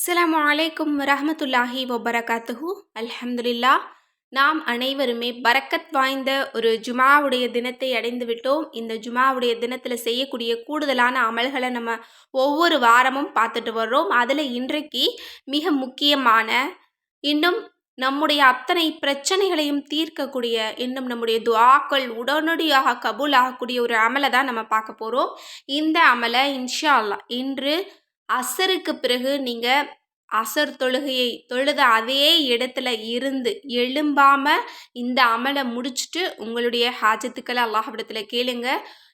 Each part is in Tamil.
அஸ்லாம் அலைக்கும் வரஹமத்துல்லாஹி வபரகாத்துஹு. அல்ஹம்துலில்லா நாம் அனைவருமே பரக்கத் வாய்ந்த ஒரு ஜுமாவுடைய தினத்தை அடைந்து விட்டோம். இந்த ஜுமாவுடைய தினத்தில் செய்யக்கூடிய கூடுதலான அமல்களை நம்ம ஒவ்வொரு வாரமும் பார்த்துட்டு வர்றோம். அதில் இன்றைக்கு மிக முக்கியமான இன்னும் நம்முடைய அத்தனை பிரச்சனைகளையும் தீர்க்கக்கூடிய இன்னும் நம்முடைய துவாக்கள் உடனடியாக கபூல் ஆகக்கூடிய ஒரு அமலை தான் நம்ம பார்க்க போகிறோம் இந்த அமலை இன்ஷா அல்லா இன்று அசருக்கு பிறகு நீங்கள் அசர் தொழுகையை தொழுத அதே இடத்துல இருந்து எழும்பாம இந்த அமலை முடிச்சுட்டு உங்களுடைய ஹாஜத்துக்களை அல்லாஹ்விடத்துல கேளுங்க.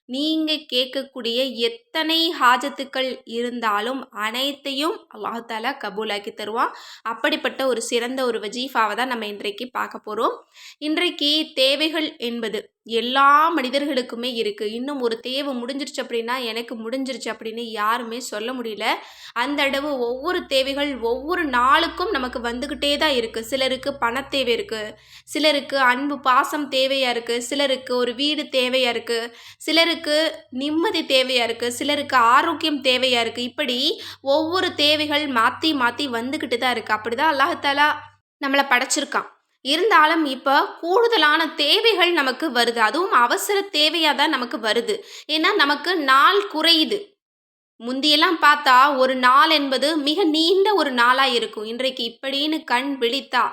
நீங்க கேட்கக்கூடிய எத்தனை ஹாஜத்துக்கள் இருந்தாலும் அனைத்தையும் அல்லாஹ் கபூலாக்கி தருவான். அப்படிப்பட்ட ஒரு சிறந்த ஒரு வஜீஃபாவை தான் நம்ம இன்றைக்கு பார்க்க போகிறோம் இன்றைக்கு தேவைகள் என்பது எல்லா மனிதர்களுக்குமே இருக்குது இன்னும் ஒரு தேவை முடிஞ்சிருச்சு அப்படின்னா எனக்கு முடிஞ்சிருச்சு அப்படின்னு யாருமே சொல்ல முடியல. அந்த அளவு ஒவ்வொரு தேவைகள் ஒவ்வொரு நாளுக்கும் நமக்கு வந்துக்கிட்டே தான் இருக்குது சிலருக்கு பணத்தேவை இருக்குது சிலருக்கு அன்பு பாசம் தேவையாக இருக்குது சிலருக்கு ஒரு வீடு தேவையாக இருக்குது சிலருக்கு நிம்மதி தேவையாக இருக்குது சிலருக்கு ஆரோக்கியம் தேவையாக இருக்குது இப்படி ஒவ்வொரு தேவைகள் மாற்றி மாற்றி வந்துக்கிட்டு தான் இருக்குது அப்படி தான் அல்லாஹாலா நம்மளை படைச்சிருக்கான். இருந்தாலும் இப்போ கூடுதலான தேவைகள் நமக்கு வருது. அதுவும் அவசர தேவையாக தான் நமக்கு வருது. ஏன்னா நமக்கு நாள் குறையுது. முந்தியெல்லாம் பார்த்தா ஒரு நாள் என்பது மிக நீண்ட ஒரு நாளாக இருக்கும். இன்றைக்கு இப்படின்னு கண் விழித்தா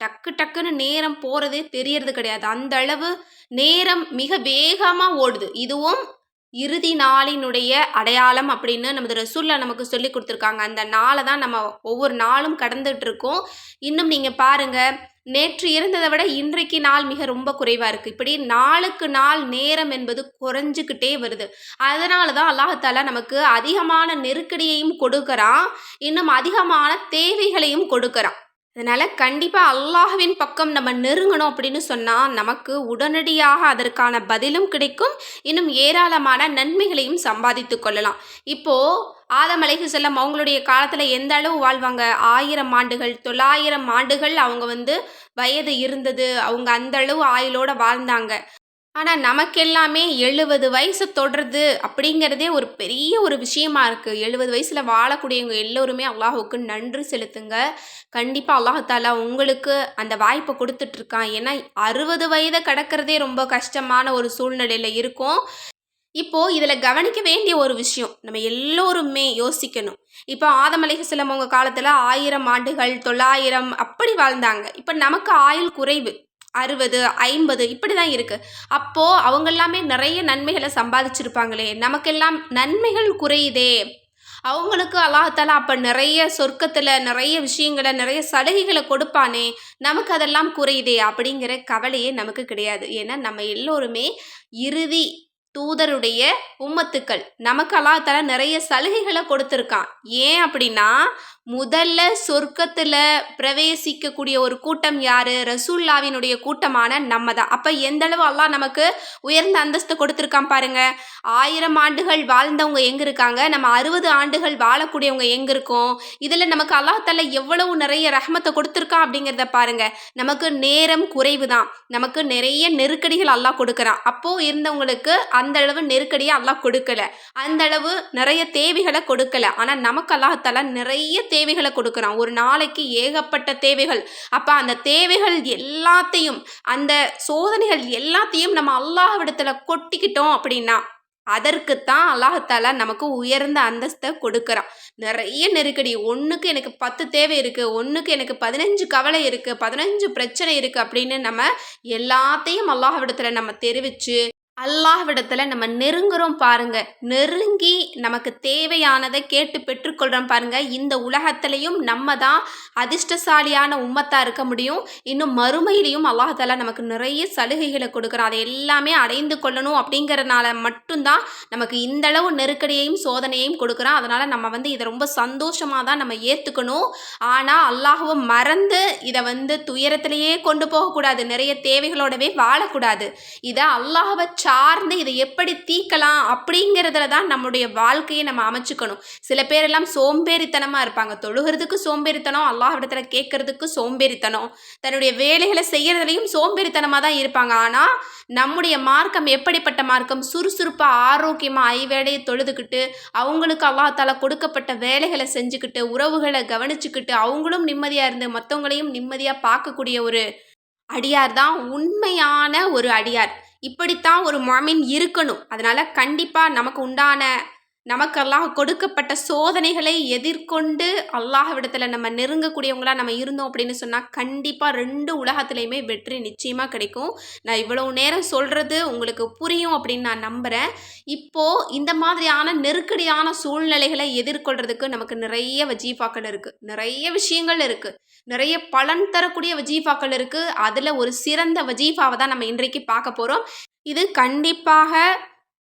டக்கு டக்குன்னு நேரம் போகிறதே தெரியறது கிடையாது. அந்த அளவு நேரம் மிக வேகமாக ஓடுது. இதுவும் இறுதி நாளினுடைய அடையாளம் அப்படின்னு நமது ரசூல்லா நமக்கு சொல்லி கொடுத்துருக்காங்க. அந்த நாளை தான் நம்ம ஒவ்வொரு நாளும் கடந்துட்டு இருக்கோம் இன்னும் நீங்கள் பாருங்கள் நேற்று இருந்ததை விட இன்றைக்கு நாள் மிக ரொம்ப குறைவாக இருக்குது இப்படி நாளுக்கு நாள் நேரம் என்பது குறைஞ்சிக்கிட்டே வருது. அதனால தான் அல்லாஹால நமக்கு அதிகமான நெருக்கடியையும் கொடுக்குறான். இன்னும் அதிகமான தேவைகளையும் கொடுக்குறான். அதனால் கண்டிப்பாக அல்லாஹ்வின் பக்கம் நம்ம நெருங்கணும் அப்படின்னு சொன்னால் நமக்கு உடனடியாக அதற்கான பதிலும் கிடைக்கும். இன்னும் ஏராளமான நன்மைகளையும் சம்பாதித்து கொள்ளலாம். இப்போது ஆதம் அலைஹி செல்லம் அவங்களுடைய காலத்தில் எந்த அளவு வாழ்வாங்க? ஆயிரம் ஆண்டுகள் தொள்ளாயிரம் ஆண்டுகள் அவங்க வந்து வயது இருந்தது. அவங்க அந்த அளவு ஆயுளோடு வாழ்ந்தாங்க. ஆனால் நமக்கெல்லாமே எழுபது வயசு தொடுறது அப்படிங்கிறதே ஒரு பெரிய ஒரு விஷயமா இருக்குது எழுபது வயசில் வாழக்கூடியவங்க எல்லோருமே அல்லாஹுக்கு நன்றி செலுத்துங்க. கண்டிப்பாக அல்லாஹாலா உங்களுக்கு அந்த வாய்ப்பை கொடுத்துட்ருக்கான். ஏன்னா அறுபது வயதை கடக்கிறதே ரொம்ப கஷ்டமான ஒரு சூழ்நிலையில் இருக்கும். இப்போது இதில் கவனிக்க வேண்டிய ஒரு விஷயம் நம்ம எல்லோருமே யோசிக்கணும். இப்போ ஆதம் அலைஹிஸ்ஸலாம் காலத்தில் ஆயிரம் ஆண்டுகள் தொள்ளாயிரம் அப்படி வாழ்ந்தாங்க. இப்போ நமக்கு ஆயுள் குறைவு. அறுபது ஐம்பது இப்படி தான் இருக்குது அப்போது அவங்க எல்லாமே நிறைய நன்மைகளை சம்பாதிச்சிருப்பாங்களே. நமக்கெல்லாம் நன்மைகள் குறையுதே. அவங்களுக்கு அல்லாஹால அப்போ நிறைய சொர்க்கத்தில் நிறைய விஷயங்களை நிறைய சலுகைகளை கொடுப்பானே. நமக்கு அதெல்லாம் குறையுதே அப்படிங்கிற கவலையே நமக்கு கிடையாது. ஏன்னா நம்ம எல்லோருமே இறுதி தூதருடைய உம்மத்துக்கள். நமக்கு அல்லாஹால நிறைய சலுகைகளை கொடுத்துருக்கான். ஏன் அப்படின்னா முதல்ல சொர்க்கத்தில் பிரவேசிக்கக்கூடிய ஒரு கூட்டம் யார்? ரசூல்லாவினுடைய கூட்டமான நம்ம தான் அப்போ எந்தளவு அல்லாஹ் நமக்கு உயர்ந்த அந்தஸ்து கொடுத்துருக்கான் பாருங்க. ஆயிரம் ஆண்டுகள் வாழ்ந்தவங்க எங்கே இருக்காங்க? நம்ம அறுபது ஆண்டுகள் வாழக்கூடியவங்க எங்கே இருக்கோம்? இதில் நமக்கு அல்லாஹால எவ்வளவு நிறைய ரஹமத்தை கொடுத்துருக்கான் அப்படிங்கிறத பாருங்க. நமக்கு நேரம் குறைவு தான் நமக்கு நிறைய நெருக்கடிகள் அல்லாஹ் கொடுக்குறான். அப்போது இருந்தவங்களுக்கு அந்த அளவு நெருக்கடியை அல்லாஹ் கொடுக்கல. அந்த அளவு நிறைய தேவைகளை கொடுக்கல. ஆனால் நமக்கு அல்லாஹால நிறைய தேவைகளை கொடுக்குறான். ஒரு நாளைக்கு ஏகப்பட்ட தேவைகள். அப்போ அந்த தேவைகள் எல்லாத்தையும் அந்த சோதனைகள் எல்லாத்தையும் நம்ம அல்லாஹ்விடத்தில் கொட்டிக்கிட்டோம் அப்படின்னா அதற்குத்தான் அல்லாஹத்தால நமக்கு உயர்ந்த அந்தஸ்தை கொடுக்குறான். நிறைய நெருக்கடி. ஒன்றுக்கு எனக்கு பத்து தேவை இருக்குது ஒன்றுக்கு எனக்கு பதினஞ்சு கவலை இருக்குது பதினஞ்சு பிரச்சனை இருக்குது அப்படின்னு நம்ம எல்லாத்தையும் அல்லாஹ்விடத்தில் நம்ம தெரிவித்து அல்லாஹ்விடத்தில் நம்ம நெருங்குறோம் பாருங்க. நெருங்கி நமக்கு தேவையானதை கேட்டு பெற்றுக்கொள்கிறோம் பாருங்க. இந்த உலகத்திலையும் நம்ம தான் அதிர்ஷ்டசாலியான உம்மத்தாக இருக்க முடியும். இன்னும் மறுமையிலையும் அல்லாஹால நமக்கு நிறைய சலுகைகளை கொடுக்குறோம் அதை எல்லாமே அடைந்து கொள்ளணும் அப்படிங்கிறனால மட்டும்தான் நமக்கு இந்த அளவு நெருக்கடியையும் சோதனையையும் கொடுக்குறான். அதனால் நம்ம வந்து இதை ரொம்ப சந்தோஷமாக தான் நம்ம ஏற்றுக்கணும் ஆனால் அல்லாஹுவும் மறந்து இதை வந்து துயரத்திலேயே கொண்டு போகக்கூடாது. நிறைய தேவைகளோடவே வாழக்கூடாது. இதை அல்லாஹவை சார்ந்து இதை எப்படி தீக்கலாம் அப்படிங்கிறதுல தான் நம்முடைய வாழ்க்கையை நம்ம அமைச்சுக்கணும். சில பேரெல்லாம் சோம்பேறித்தனமாக இருப்பாங்க. தொழுகிறதுக்கு சோம்பேறித்தனம் அல்லாஹ்விடத்துல கேட்கறதுக்கு சோம்பேறித்தனம். தன்னுடைய வேலைகளை செய்கிறதுலையும் சோம்பேறித்தனமாக தான் இருப்பாங்க. ஆனால் நம்முடைய மார்க்கம் எப்படிப்பட்ட மார்க்கம்? சுறுசுறுப்பாக ஆரோக்கியமாக ஐவேடையை தொழுதுகிட்டு அவங்களுக்கு அல்லாஹால கொடுக்கப்பட்ட வேலைகளை செஞ்சுக்கிட்டு உறவுகளை கவனிச்சுக்கிட்டு அவங்களும் நிம்மதியாக இருந்து மற்றவங்களையும் நிம்மதியாக பார்க்கக்கூடிய ஒரு அடியார் தான் உண்மையான ஒரு அடியார். இப்படித்தான் ஒரு மாமின் இருக்கணும். அதனால் கண்டிப்பாக நமக்கு உண்டான நமக்கெல்லாம் கொடுக்கப்பட்ட சோதனைகளை எதிர்கொண்டு அல்லாஹ்விடத்தில் நம்ம நெருங்கக்கூடியவங்களா நம்ம இருந்தோம் அப்படின்னு சொன்னால் கண்டிப்பாக ரெண்டு உலகத்துலேயுமே வெற்றி நிச்சயமாக கிடைக்கும். நான் இவ்வளோ நேரம் சொல்கிறது உங்களுக்கு புரியும் அப்படின்னு நான் நம்புகிறேன் இப்போது இந்த மாதிரியான நெருக்கடியான சூழ்நிலைகளை எதிர்கொள்கிறதுக்கு நமக்கு நிறைய வஜீஃபாக்கள் இருக்குது நிறைய விஷயங்கள் இருக்குது நிறைய பலன் தரக்கூடிய வஜீஃபாக்கள் இருக்குது அதில் ஒரு சிறந்த வஜீஃபாவை தான் நம்ம இன்றைக்கு பார்க்க போகிறோம் இது கண்டிப்பாக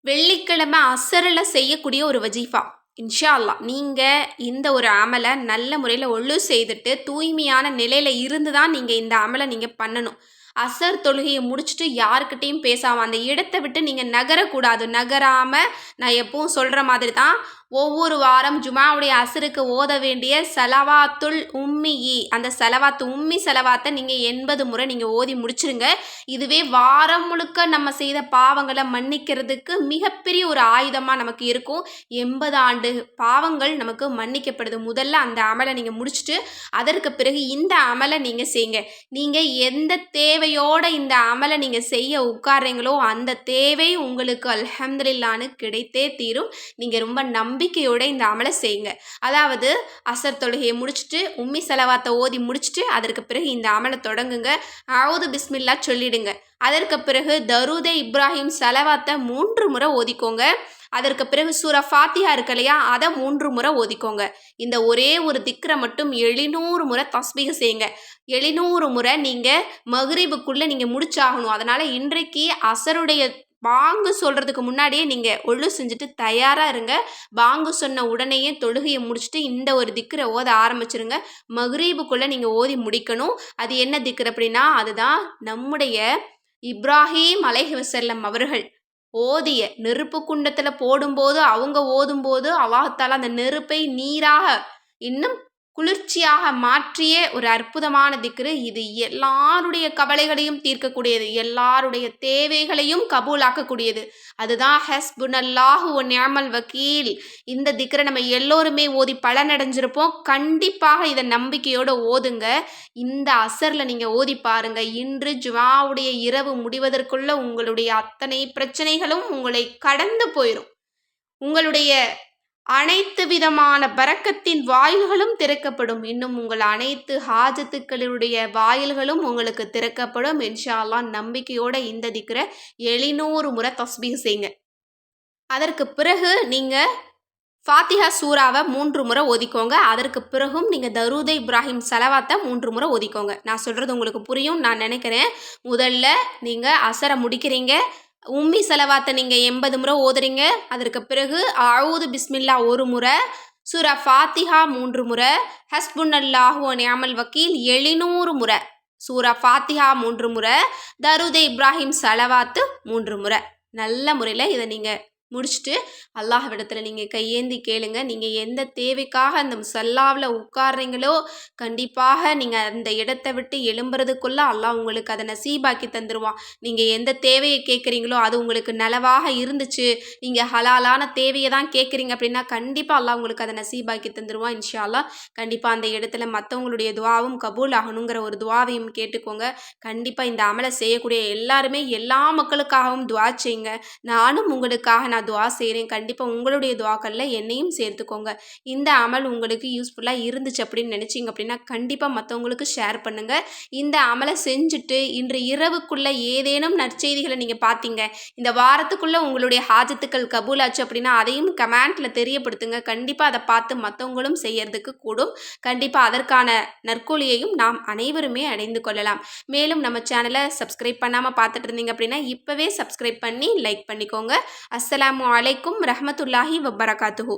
வெள்ளிக்கிழமை அசரில் செய்யக்கூடிய ஒரு வஜீஃபா. இன்ஷா அல்லா நீங்கள் இந்த ஒரு அமலை நல்ல முறையில் ஒழு செய்துட்டு தூய்மையான நிலையில் இருந்து தான் நீங்கள் இந்த அமலை நீங்கள் பண்ணணும். அசர் தொழுகையை முடிச்சுட்டு யாருக்கிட்டேயும் பேசாமல் அந்த இடத்த விட்டு நீங்கள் நகரக்கூடாது. நகராமல் நான் எப்பவும் சொல்கிற மாதிரி தான் ஒவ்வொரு வாரம் ஜுமாவுடைய அசருக்கு ஓத வேண்டிய செலவாத்துல் உம்மி அந்த செலவாத்து உம்மி செலவாத்தை நீங்கள் எண்பது முறை நீங்கள் ஓதி முடிச்சிருங்க. இதுவே வாரம் முழுக்க நம்ம செய்த பாவங்களை மன்னிக்கிறதுக்கு மிகப்பெரிய ஒரு ஆயுதமாக நமக்கு இருக்கும். எண்பது ஆண்டு பாவங்கள் நமக்கு மன்னிக்கப்படுது. முதல்ல அந்த அமலை நீங்கள் முடிச்சுட்டு அதற்கு பிறகு இந்த அமலை நீங்கள் செய்யுங்க நீங்கள் எந்த தேவை தேவையோட இந்த அமலை நீங்கள் செய்ய உட்கார்றீங்களோ அந்த தேவை உங்களுக்கு அல்ஹம்துலில்லான்னு கிடைத்தே தீரும். நீங்கள் ரொம்ப நம்பிக்கையோட நம்பிக்கையோடு இந்த அமலை செய்யுங்க. அதாவது அசர் தொழுகையை முடிச்சுட்டு உம்மி செலவாத்தை ஓதி முடிச்சுட்டு அதற்கு பிறகு இந்த அமலை தொடங்குங்க. ஆவுது பிஸ்மில்லா சொல்லிடுங்க. அதற்கு பிறகு தருதே இப்ராஹிம் செலவாத்தை மூன்று முறை ஓதிக்கோங்க. அதற்கு பிறகு சூரா ஃபாத்தியா இருக்கு இல்லையா? அதை மூன்று முறை ஓதிக்கோங்க. இந்த ஒரே ஒரு திக்கரை மட்டும் எழுநூறு முறை தஸ்பீக செய்யுங்க. எழுநூறு முறை நீங்கள் மகரீபுக்குள்ளே நீங்கள் முடிச்சாகணும். அதனால் இன்றைக்கு அசருடைய பாங்கு சொல்கிறதுக்கு முன்னாடியே நீங்கள் ஒழு செஞ்சுட்டு தயாராக இருங்க. பாங்கு சொன்ன உடனேயே தொழுகையை முடிச்சுட்டு இந்த ஒரு திக்கரை ஓத ஆரம்பிச்சிருங்க. மகரீபுக்குள்ளே நீங்கள் ஓதி முடிக்கணும். அது என்ன திக்கர் அப்படின்னா அதுதான் நம்முடைய இப்ராஹிம் அலைஹி அவர்கள் ஓதிய நெருப்பு குண்டத்தில் போடும்போது அவங்க ஓதும்போது அவாஹத்தால் அந்த நெருப்பை நீராக இன்னும் குளிர்ச்சியாக மாற்றிய ஒரு அற்புதமான திக்ரு. இது எல்லாருடைய கவலைகளையும் தீர்க்கக்கூடியது. எல்லாருடைய தேவைகளையும் கபூலாக்கக்கூடியது. அதுதான் ஹஸ்புனல்லாஹு ஒன் நியாமல் வக்கீல் இந்த திக்ரை நம்ம எல்லோருமே ஓதி பலனடைஞ்சிருப்போம். கண்டிப்பாக இதை நம்பிக்கையோடு ஓதுங்க. இந்த அசரில் நீங்கள் ஓதி பாருங்க. இன்று ஜுவாவுடைய இரவு முடிவதற்குள்ள உங்களுடைய அத்தனை பிரச்சனைகளும் உங்களை கடந்து போயிடும் உங்களுடைய அனைத்து விதமான பறக்கத்தின் வாயில்களும் திறக்கப்படும். இன்னும் உங்கள் அனைத்து ஹாஜத்துக்களுடைய வாயில்களும் உங்களுக்கு திறக்கப்படும். இன்ஷால்லாம் நம்பிக்கையோட இந்த திக்கிற எழுநூறு முறை தஸ்பீக செய்யுங்க அதற்கு பிறகு நீங்கள் ஃபாத்திஹா சூறாவை மூன்று முறை ஒதுக்கோங்க அதற்கு பிறகும் நீங்கள் தருதை இப்ராஹிம் செலவாத்தை மூன்று முறை ஒதுக்கோங்க நான் சொல்கிறது உங்களுக்கு புரியும். நான் நினைக்கிறேன் முதல்ல நீங்கள் அசரை முடிக்கிறீங்க. உம்மி செலவாத்தை நீங்கள் எண்பது முறை ஓதுறீங்க. அதற்கு பிறகு அவுது பிஸ்மில்லா ஒரு முறை சுரா ஃபாத்திஹா மூன்று முறை ஹஸ்புன் அல்லாஹு நியாமல் வக்கீல் எழுநூறு முறை சூரா ஃபாத்திஹா மூன்று முறை தருதே இப்ராஹிம் செலவாத்து மூன்று முறை. நல்ல முறையில் இதை நீங்கள் முடிச்சுட்டு அல்லாஹ்விடத்தில் நீங்கள் கையேந்தி கேளுங்க. நீங்கள் எந்த தேவைக்காக அந்த முசல்லாவில் உட்கார்றீங்களோ கண்டிப்பாக நீங்கள் அந்த இடத்த விட்டு எழும்புறதுக்குள்ளே அல்லாஹ் உங்களுக்கு அதை நசீபாக்கி தந்துடுவான் நீங்கள் எந்த தேவையை கேட்குறீங்களோ அது உங்களுக்கு நலவாக இருந்துச்சு நீங்கள் ஹலாலான தேவையை தான் கேட்குறீங்க அப்படின்னா கண்டிப்பாக அல்லாஹ் உங்களுக்கு அதை நசீபாக்கி தந்துடுவான் இன்ஷா அல்லா கண்டிப்பாக அந்த இடத்துல மற்றவங்களுடைய துவாவும் கபூல் ஆகணுங்கிற ஒரு துவாவையும் கேட்டுக்கோங்க. கண்டிப்பாக இந்த அமலை செய்யக்கூடிய எல்லாருமே எல்லா மக்களுக்காகவும் துவா செய்யுங்க. நானும் உங்களுக்காக நான் நான் துவா செய்கிறேன் கண்டிப்பாக உங்களுடைய துவாக்களில் என்னையும் சேர்த்துக்கோங்க. இந்த அமல் உங்களுக்கு யூஸ்ஃபுல்லாக இருந்துச்சு அப்படின்னு நினச்சிங்க அப்படின்னா கண்டிப்பாக மற்றவங்களுக்கு ஷேர் பண்ணுங்கள் இந்த அமலை செஞ்சுட்டு இன்று இரவுக்குள்ளே ஏதேனும் நற்செய்திகளை நீங்கள் பார்த்தீங்க இந்த வாரத்துக்குள்ளே உங்களுடைய ஹாஜத்துக்கள் கபூலாச்சு அப்படின்னா அதையும் கமெண்ட்டில் தெரியப்படுத்துங்க. கண்டிப்பாக அதை பார்த்து மற்றவங்களும் செய்யறதுக்கு கூடும். கண்டிப்பாக அதற்கான நற்கூலியையும் நாம் அனைவருமே அடைந்து கொள்ளலாம். மேலும் நம்ம சேனலை சப்ஸ்கிரைப் பண்ணாமல் பார்த்துட்டு இருந்தீங்க அப்படின்னா இப்போவே சப்ஸ்கிரைப் பண்ணி லைக் பண்ணிக்கோங்க. அஸ்ஸலாம் அஸ்ஸலாமு அலைக்கும் ரஹமத்துல்லாஹி வபரகாத்துஹூ